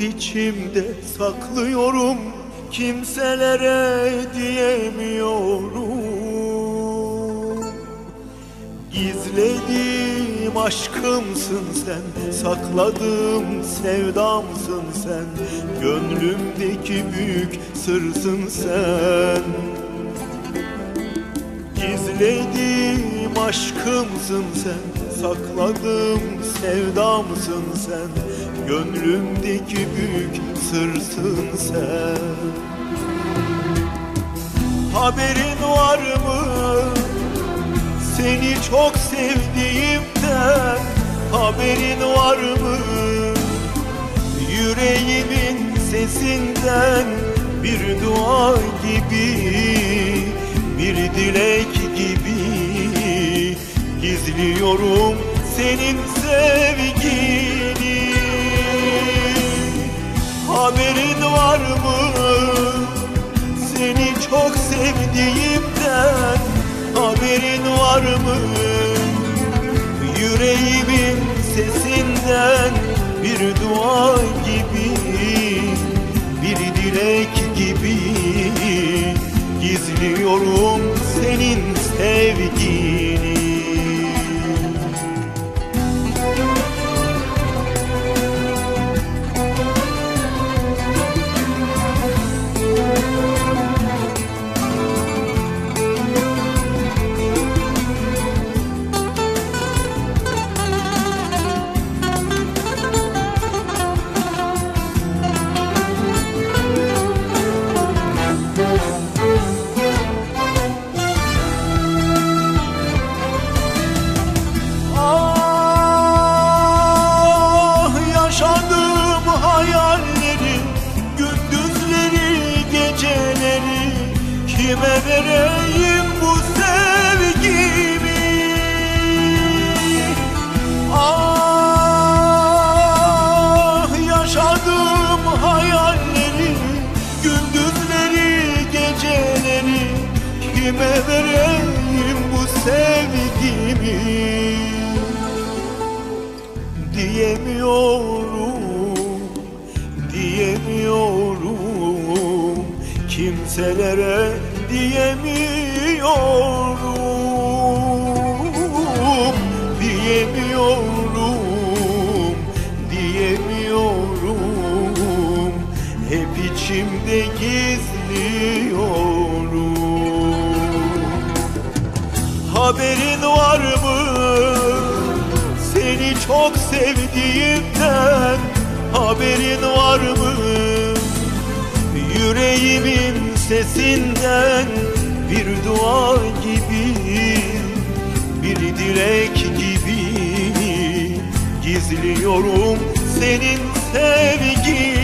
içimde saklıyorum Kimselere diyemiyorum. Gizlediğim aşkımsın sen Sakladığım sevdamsın sen Gönlümdeki büyük sırsın sen. Gizlediğim aşkımsın sen Sakladığım sevdamsın sen Gönlümdeki büyük sırsın sen Haberin var mı? Seni çok sevdiğimden Haberin var mı? Yüreğimin sesinden Bir dua gibi Bir dilek Gizliyorum senin sevgini Haberin var mı? Seni çok sevdiğimden Haberin var mı? Yüreğimin sesinden Kime vereyim bu sevgimi? Ah yaşadığım hayalleri Gündüzleri geceleri. Kime vereyim bu sevgimi? Diyemiyorum diyemiyorum. Kimselere diyemiyorum diyemiyorum diyemiyorum hep içimde gizliyorum Haberin var mı? Seni çok sevdiğimden Haberin var mı? Yüreğimin sesinden Bir dua gibi Bir dilek gibi Gizliyorum senin sevgini